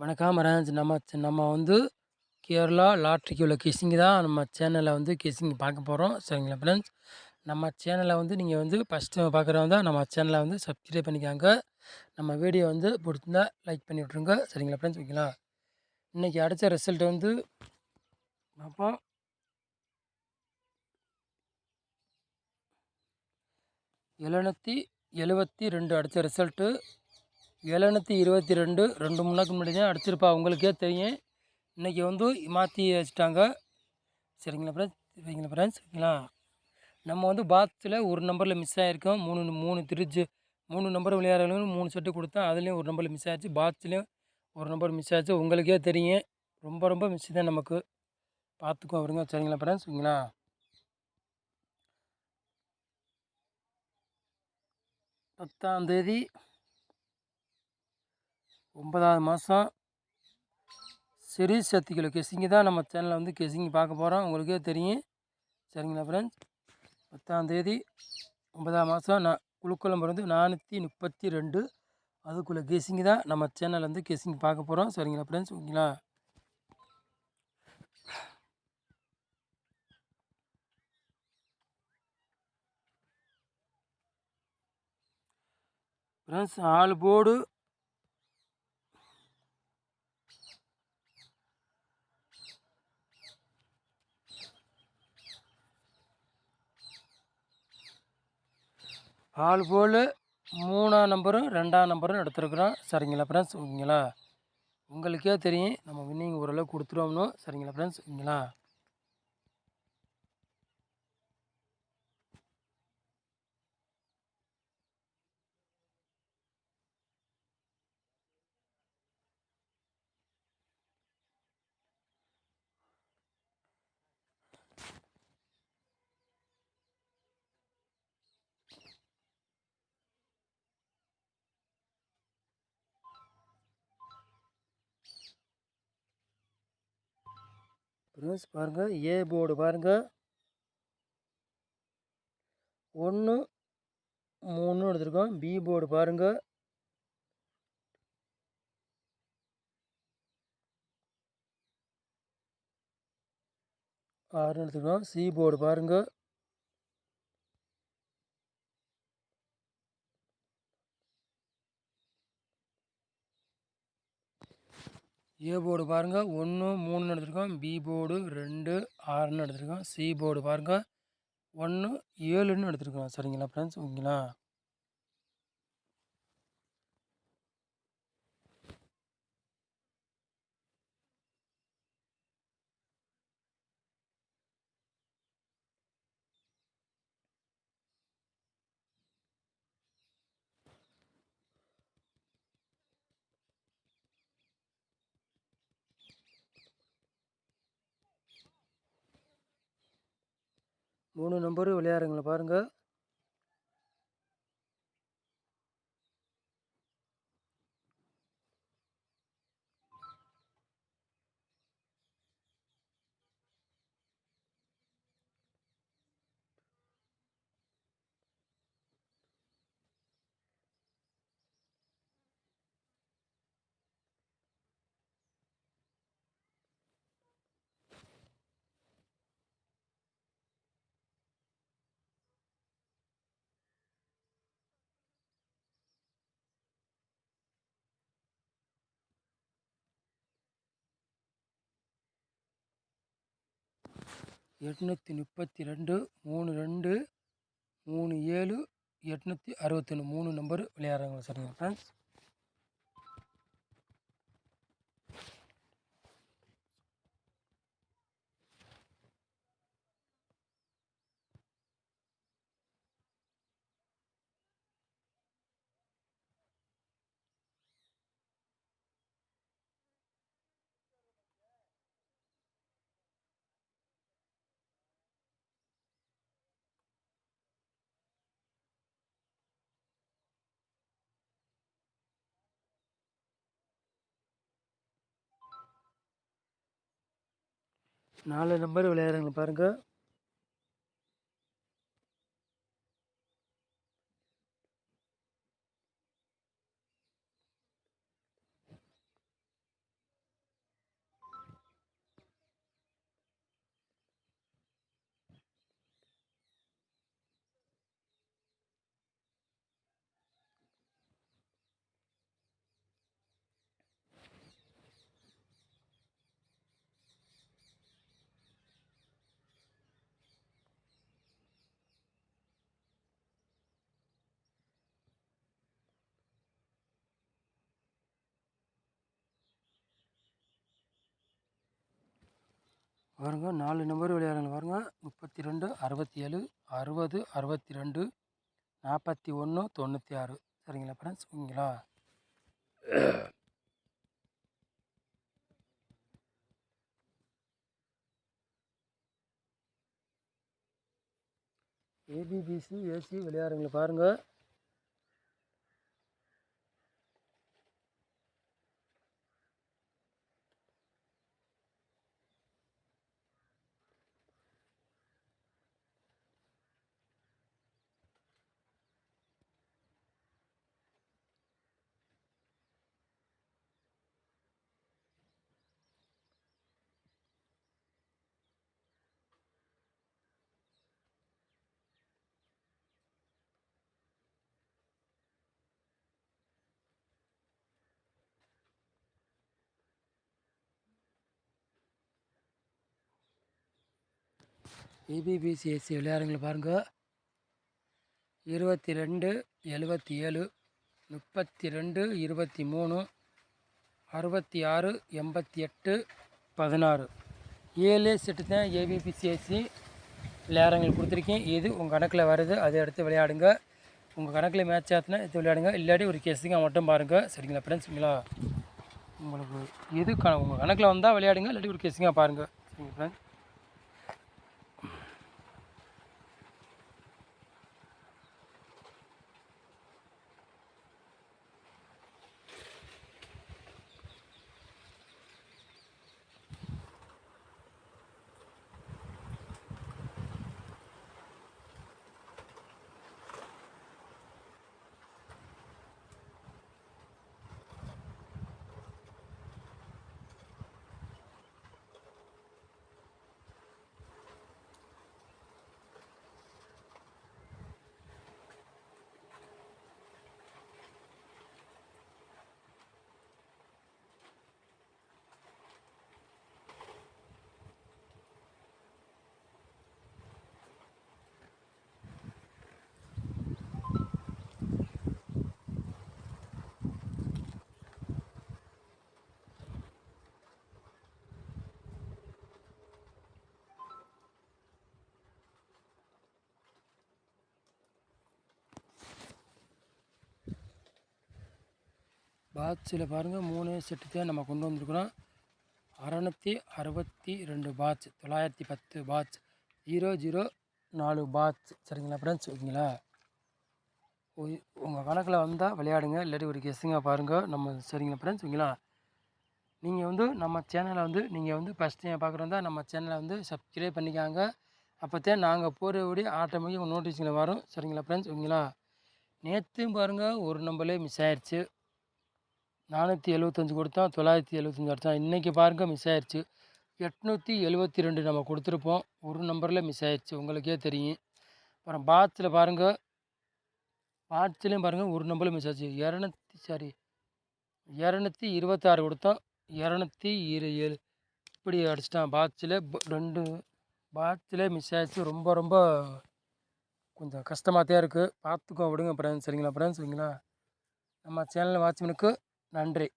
வணக்கம். ஃப்ரெண்ட்ஸ் நம்ம நம்ம வந்து கேரளா லாட்ரிக்கு உள்ள கெஸிங் தான் நம்ம சேனலில் வந்து கெஸிங் பார்க்க போகிறோம் சரிங்களா ஃப்ரெண்ட்ஸ் நம்ம சேனலை வந்து நீங்கள் வந்து ஃபஸ்ட்டு பார்க்குறவங்க தான் நம்ம சேனலை வந்து சப்ஸ்கிரைப் பண்ணிக்காங்க. நம்ம வீடியோ வந்து பிடிச்சிருந்தா லைக் பண்ணி விட்ருங்க சரிங்களா ஃப்ரெண்ட்ஸ் ஓகேங்களா இன்றைக்கி அடித்த ரிசல்ட் வந்து பார்ப்போம் எழுநூற்றி எழுபத்தி ரெண்டு அடித்த ரிசல்ட்டு எழுநூற்றி இருபத்தி ரெண்டு ரெண்டு மணி நாளுக்கு முன்னாடி தான் அடிச்சிருப்பா. உங்களுக்கே தெரியும். இன்றைக்கி வந்து மாற்றி வச்சுட்டாங்க. சரிங்களா ஃப்ரெண்ட்ஸ் சரிங்களா ஃப்ரெண்ட்ஸ் ஓகேங்களா நம்ம வந்து பாக்ஸில் ஒரு நம்பரில் மிஸ் ஆகிருக்கோம் மூணு மூணு திருச்சி மூணு நம்பர் விளையாடுறவங்களும் மூணு செட்டு கொடுத்தா அதுலேயும் ஒரு நம்பரில் மிஸ் ஆச்சு. பாக்ஸ்லேயும் ஒரு நம்பர் மிஸ் ஆச்சு. உங்களுக்கே தெரியும். ரொம்ப ரொம்ப மிஸ் தான் நமக்கு. பார்த்துக்கோ வருங்க சரிங்களா ஃப்ரெண்ட்ஸ் ஓகேங்களா பத்தாம் தேதி ஒன்பதாவது மாதம் சிறீ சக்திகளை கெஸிங்கு தான் நம்ம சேனலில் வந்து கெஸிங் பார்க்க போகிறோம் உங்களுக்கே தெரியும். சரிங்களா ஃப்ரெண்ட்ஸ் பத்தாம் தேதி ஒன்பதாம் மாதம் நான் குழுக்குளம் வந்து நானூற்றி முப்பத்தி ரெண்டு அதுக்குள்ளே கெஸிங் தான் நம்ம சேனலில் வந்து கெஸிங் பார்க்க போகிறோம் சரிங்களா ஃப்ரெண்ட்ஸ் ஓகேங்களா? ஃப்ரெண்ட்ஸ் ஆள் போர்டு ஆள் போல் மூணாம் நம்பரும் ரெண்டாம் நம்பரும் எடுத்துருக்குறோம். சரிங்களா ஃப்ரெண்ட்ஸ் ஓகேங்களா? உங்களுக்கே தெரியும். நம்ம வின்னிங் ஓரளவு கொடுத்துருவோம்னு. சரிங்களா ஃப்ரெண்ட்ஸ் ஓகேங்களா? ஃப்ரெண்ட்ஸ் பாருங்கள் ஏ போர்டு பாருங்கள் ஒன்று மூணு எடுத்துருக்கோம். பி போர்டு பாருங்கள் ஆறுன்னு எடுத்துருக்கோம். சி போர்டு பாருங்கள் ஏ போர்டு பாருங்கள் ஒன்று மூணுன்னு எடுத்திருக்கோம். பி போர்டு ரெண்டு ஆறுன்னு எடுத்திருக்கோம். சி போர்டு பாருங்கள் ஒன்று ஏழுன்னு எடுத்திருக்கோம். சரிங்களா ஃப்ரெண்ட்ஸ் ஓகேங்களா? மூணு நம்பரு விளையாடுங்களா பாருங்கள் எட்நூற்றி முப்பத்தி ரெண்டு மூணு ரெண்டு மூணு ஏழு எட்நூற்றி அறுபத்தொன்று மூணு நம்பர் விளையாடுறாங்க சரிங்களா ஃப்ரெண்ட்ஸ் நாலு நம்பர் விளையாடுறாங்க பாருங்கள் பாருங்க நாலு நம்பர் விளையாடுங்க பாருங்க. முப்பத்தி ரெண்டு அறுபத்தி ஏழு அறுபது அறுபத்தி ரெண்டு நாற்பத்தி ஒன்று தொண்ணூற்றி ஆறு சரிங்களா ஃப்ரெண்ட்ஸ் ஓகேங்களா ஏபிபிசி ஏசி விளையாடுங்களை பாருங்கள் ஏபிபிசிஎஸ்சி விளையாடுங்களை பாருங்க இருபத்தி ரெண்டு எழுபத்தி ஏழு முப்பத்தி ரெண்டு இருபத்தி மூணு அறுபத்தி ஆறு எண்பத்தி எட்டு பதினாறு. ஏழு செட்டு தான் ஏபிபிசிஎஸ்சி விளையாடுறவங்களுக்கு கொடுத்துருக்கேன். இது உங்கள் கணக்கில் வருது அதை எடுத்து விளையாடுங்க. உங்கள் கணக்கில் மேட்ச் ஆச்சுன்னா எடுத்து விளையாடுங்க. இல்லாட்டி ஒரு கேஸுங்க மட்டும் பாருங்கள் சரிங்களா ஃப்ரெண்ட்ஸுங்களா உங்களுக்கு எது க உங்கள் கணக்கில் வந்தால் விளையாடுங்க. இல்லாட்டி ஒரு கேஸுங்க பாருங்கள் சரிங்களா ஃப்ரெண்ட்ஸ் பாட்ஸில் பாருங்கள் மூணு செட்டு தான் நம்ம கொண்டு வந்திருக்கிறோம். அறநூற்றி அறுபத்தி ரெண்டு பாட்ச் தொள்ளாயிரத்தி பத்து பாட்ச் ஜீரோ ஜீரோ நாலு பாட்ச் சரிங்களா ஃப்ரெண்ட்ஸ் ஓகேங்களா? உங்கள் கணக்கில் வந்தால் விளையாடுங்க இல்லாட்டி ஒரு கெஸ்ஸுங்க பாருங்கள் நம்ம சரிங்களா ஃப்ரெண்ட்ஸ் ஓகேங்களா? நீங்கள் வந்து நம்ம சேனலை வந்து நீங்கள் வந்து ஃபஸ்ட் டைம் பார்க்குறதா நம்ம சேனலை வந்து சப்ஸ்கிரைப் பண்ணிக்காங்க. அப்போ தான் நாங்கள் போகிறபடி ஆட்டோமேட்டிக்காக நோட்டீஸில் வரும். சரிங்களா ஃப்ரெண்ட்ஸ் ஓகேங்களா? நேற்றும் பாருங்கள் ஒரு நம்பரே மிஸ் ஆயிடுச்சு நானூற்றி எழுவத்தஞ்சி கொடுத்தோம் தொள்ளாயிரத்தி எழுபத்தஞ்சி அடித்தான் இன்றைக்கி பாருங்கள் மிஸ் ஆயிடுச்சு எட்நூற்றி எழுவத்தி ரெண்டு நம்ம கொடுத்துருப்போம். ஒரு நம்பரில் மிஸ் ஆயிடுச்சு உங்களுக்கே தெரியும். அப்புறம் பாட்ஸில் பாருங்கள் பாட்ஸ்லேயும் பாருங்கள் ஒரு நம்பரில் மிஸ் ஆச்சு. இரநூத்தி சாரி இரநூத்தி இருபத்தாறு கொடுத்தோம் இரநூத்தி இரு ஏழு இப்படி அடிச்சிட்டான். பாட்ஸில் ரெண்டு பாட்ஸில் மிஸ் ஆயிடுச்சு ரொம்ப ரொம்ப கொஞ்சம் கஷ்டமாக தான் இருக்குது பார்த்துக்கோ விடுங்க ஃப்ரெண்ட்ஸ் சரிங்களா ஃப்ரெண்ட்ஸ் சரிங்களா? நம்ம சேனலில் வாட்ச்மேனுக்கு நன்றி.